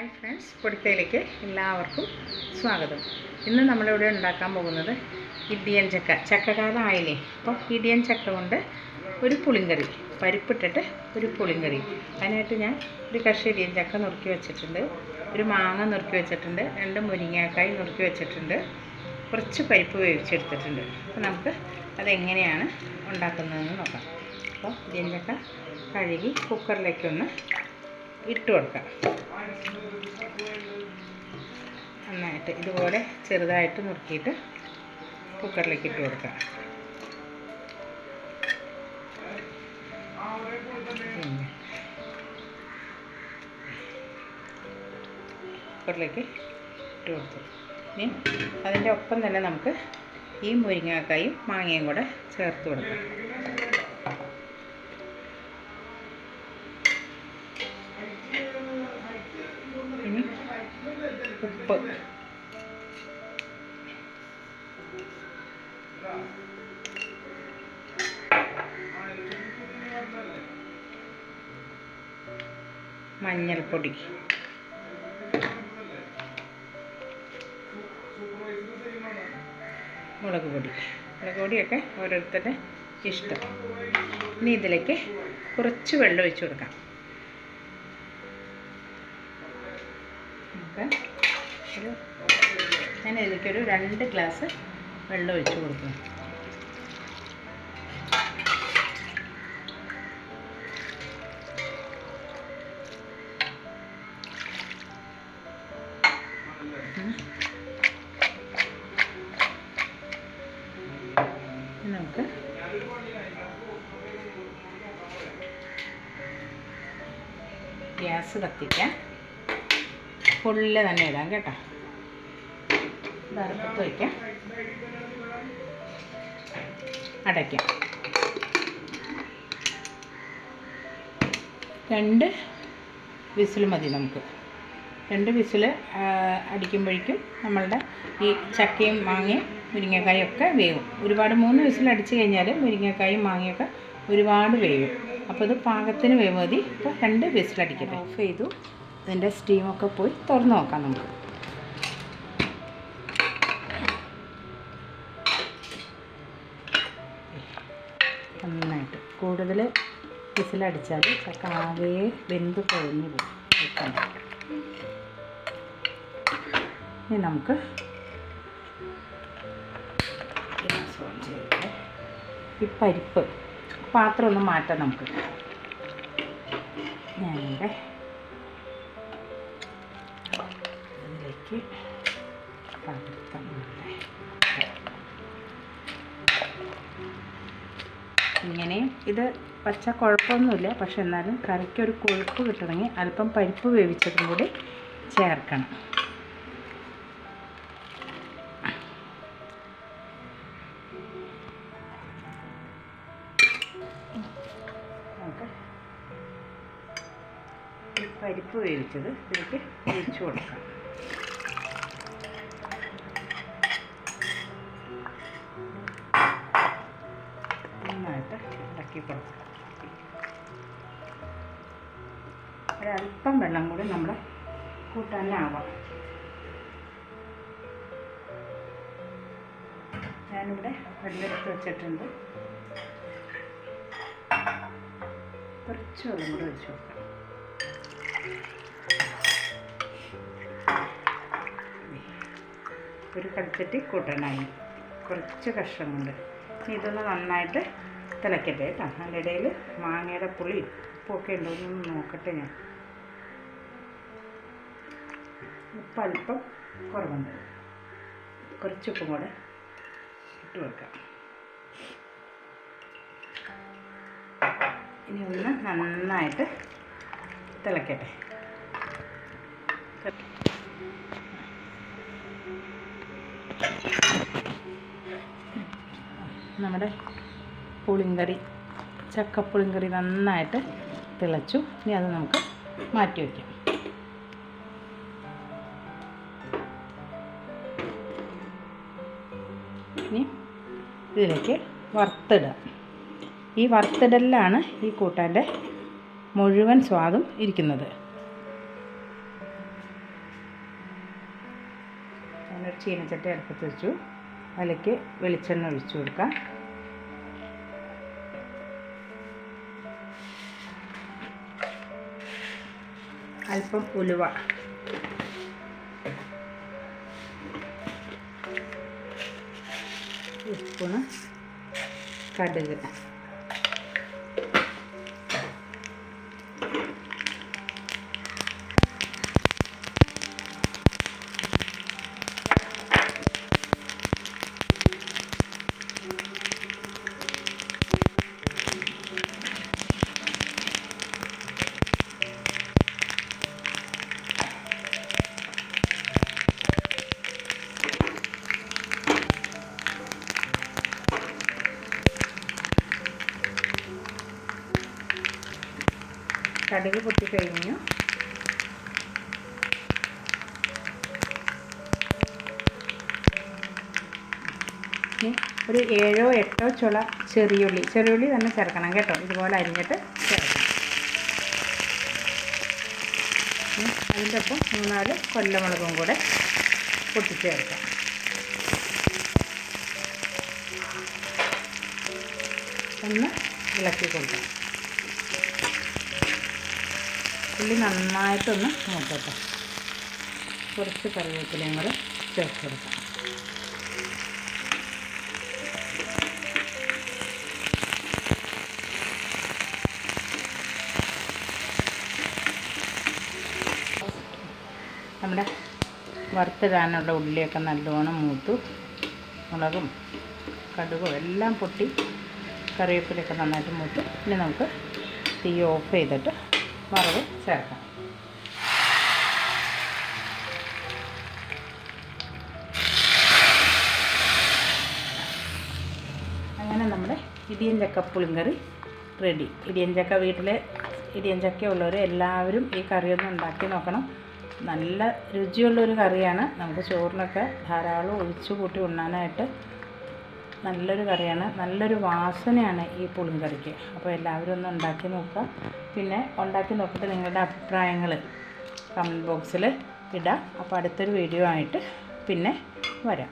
Hi friends പൊടിക്കയിലേക്ക് എല്ലാവർക്കും സ്വാഗതം. ഇന്ന് നമ്മളിവിടെ ഉണ്ടാക്കാൻ പോകുന്നത് ഇടിയൻ ചക്ക ചക്കകാലം ആയില്ലേ അപ്പോൾ ഇടിയൻ ചക്ക കൊണ്ട് ഒരു പുളിങ്കറി പരിപ്പിട്ടിട്ട് ഒരു പുളിങ്കറി. അതിനായിട്ട് ഞാൻ ഒരു കഷ ഇടിയൻ ചക്ക നുറുക്കി വെച്ചിട്ടുണ്ട് ഒരു മാങ്ങ നുറുക്കി വെച്ചിട്ടുണ്ട് രണ്ട് മുരിങ്ങാക്കായി നുറുക്കി വെച്ചിട്ടുണ്ട് കുറച്ച് പരിപ്പ് വേവിച്ചെടുത്തിട്ടുണ്ട്. അപ്പോൾ നമുക്ക് അതെങ്ങനെയാണ് ഉണ്ടാക്കുന്നതെന്ന് നോക്കാം. അപ്പോൾ ഇടിയൻ ചക്ക കഴുകി കുക്കറിലേക്കൊന്ന് ഇട്ട് കൊടുക്കാം. നന്നായിട്ട് ഇതുപോലെ ചെറുതായിട്ട് നുറുക്കിയിട്ട് കുക്കറിലേക്ക് ഇട്ട് കൊടുക്കാം. കുക്കറിലേക്ക് ഇട്ട് കൊടുത്തു. ഇനി അതിന്റെ ഒപ്പം തന്നെ നമുക്ക് ഈ മുരിങ്ങാക്കായും മാങ്ങയും കൂടെ ചേർത്ത് കൊടുക്കാം. ഉപ്പ്. മഞ്ഞൾപ്പൊടി. മുളക് പൊടി. മുളക് പൊടിയൊക്കെ ഓരോരുത്തരുടെ ഇഷ്ടം. ഇനി ഇതിലേക്ക് കുറച്ച് വെള്ളം ഒഴിച്ചു കൊടുക്കാം. നമുക്ക് ഒരു ഞാൻ ഇതിലേക്കൊരു രണ്ട് ഗ്ലാസ് വെള്ളം ഒഴിച്ച് കൊടുക്കും. നമുക്ക് ഗ്യാസ് കത്തിക്കാം. ഫുള്ള് തന്നെ ഇടാം കേട്ടോ. വറുത്ത് വയ്ക്കാം. അടയ്ക്കാം. രണ്ട് വിസിൽ മതി നമുക്ക്. രണ്ട് വിസിൽ അടിക്കുമ്പോഴേക്കും നമ്മളുടെ ഈ ചക്കയും മാങ്ങയും മുരിങ്ങക്കായും ഒക്കെ വേവും. ഒരുപാട് മൂന്ന് വിസിൽ അടിച്ചു കഴിഞ്ഞാൽ മുരിങ്ങക്കായും മാങ്ങയൊക്കെ ഒരുപാട് വേവും. അപ്പോൾ ഇത് പാകത്തിന് വേവ് മതി. ഇപ്പോൾ രണ്ട് വിസിലടിക്കട്ടെ ഓഫ് ചെയ്തു. ഇതിന്റെ സ്റ്റീമൊക്കെ പോയി തുറന്ന് നോക്കാം നമുക്ക്. നന്നായിട്ട്. കൂടുതൽ വിസിലടിച്ചാൽ ചക്ക ആകെ വെന്ത് കുഴഞ്ഞു പോകും. ഇനി നമുക്ക് ഈ പരിപ്പ് പാത്രം ഒന്ന് മാറ്റാം നമുക്ക്. ഞാനിവിടെ ഇതിലേക്ക് പകർത്താം ഇങ്ങനെയും ഇത് പച്ച കുഴപ്പമൊന്നുമില്ല പക്ഷെ എന്നാലും കറിക്ക് ഒരു കൊഴുപ്പ് കിട്ടണമെങ്കിൽ അല്പം പരിപ്പ് വേവിച്ചതും കൂടി ചേർക്കണം. പരിപ്പ് വേവിച്ചത് ഇതിലേക്ക് ഒഴിച്ചു കൊടുക്കാം. ഇളക്കി കൊടുക്കാം ഒരല്പം വെള്ളം കൂടി നമ്മൾ കൂട്ടാനാവാം ഞാനിവിടെ വെള്ളമെടുത്ത് വെച്ചിട്ടുണ്ട്. കുറച്ച് വെള്ളം കൂടി ഒഴിച്ച് കൊടുക്കാം. ഒരു കടുത്തിട്ട് കൂട്ടാനായി. കുറച്ച് കഷ്ണം കൊണ്ട്. ഇതൊന്ന് നന്നായിട്ട് തിളക്കട്ടെ കേട്ടോ. അതിന്റെ ഇടയിൽ മാങ്ങയുടെ പുളി ഉപ്പൊക്കെ ഉണ്ടോ നോക്കട്ടെ ഞാൻ. ഉപ്പ് അല്പം കുറവുണ്ട്. കുറച്ചുപ്പും കൂടെ ഇട്ട് വെക്കാം. ഇനി ഒന്ന് നന്നായിട്ട് തിളയ്ക്കട്ടെ നമ്മുടെ പുളിങ്കറി ചക്കപ്പുളിങ്കറി നന്നായിട്ട് തിളച്ചു. ഇനി അത് നമുക്ക് മാറ്റി വയ്ക്കാം. ഇനി ഇതിലേക്ക് വറുത്തിടുക. ഈ വറുത്തിടലിലാണ് ഈ കൂട്ടാന്റെ മുഴുവൻ സ്വാദും ഇരിക്കുന്നത്. ചീനച്ചട്ടി അടുപ്പത്ത് വെച്ചു. അതിലേക്ക് വെളിച്ചെണ്ണ ഒഴിച്ചു കൊടുക്കാം. അല്പം ഉലുവ. സ്പൂണ് കടുക്. കടുക് പൊട്ടി കഴിഞ്ഞു. ഒരു ഏഴോ എട്ടോ ചുള ചെറിയുള്ളി. ചെറിയുള്ളി തന്നെ ചേർക്കണം കേട്ടോ. ഇതുപോലെ അരിഞ്ഞിട്ട് ചേർക്കണം. അതിന്റെ ഒപ്പം മൂന്നാൽ കൊല്ലമുളകും കൂടെ പൊട്ടിച്ചേർക്കാം ഒന്ന് ഇളക്കി കൊടുക്കാം. ഉള്ളി നന്നായിട്ടൊന്ന് മൂക്കട്ടെ കുറച്ച് കറിവേപ്പിലയും കൂടെ ചേർത്ത് കൊടുക്കാം. നമ്മുടെ വറുത്തിടാനുള്ള ഉള്ളിയൊക്കെ നല്ലോണം മൂത്തു. മുളകും കടുകും എല്ലാം പൊട്ടി കറിവേപ്പിലയൊക്കെ നന്നായിട്ട് മൂത്തു. ഇനി നമുക്ക് തീ ഓഫ് ചെയ്തിട്ട് വറവ് ചേർക്കാം. അങ്ങനെ നമ്മുടെ ഇടിയൻ ചക്ക പുളിങ്കറി റെഡി ഇടിയൻ വീട്ടിലെ ഇടിയഞ്ചക്ക ഉള്ളവർ എല്ലാവരും ഈ കറിയൊന്ന് ഉണ്ടാക്കി നോക്കണം. നല്ല രുചിയുള്ളൊരു കറിയാണ്. നമുക്ക് ചോറിനൊക്കെ ധാരാളം ഒഴിച്ചു കൂട്ടി ഉണ്ണാനായിട്ട് നല്ലൊരു കറിയാണ്. നല്ലൊരു വാസനയാണ് ഈ പുളിങ്കറിക്ക്. അപ്പോൾ എല്ലാവരും ഒന്ന് ഉണ്ടാക്കി നോക്കുക. പിന്നെ ഉണ്ടാക്കി നോക്കിയിട്ട് നിങ്ങളുടെ അഭിപ്രായങ്ങൾ കമന്റ് ബോക്സിൽ ഇടാം. അപ്പോൾ അടുത്തൊരു വീഡിയോ ആയിട്ട് പിന്നെ വരാം.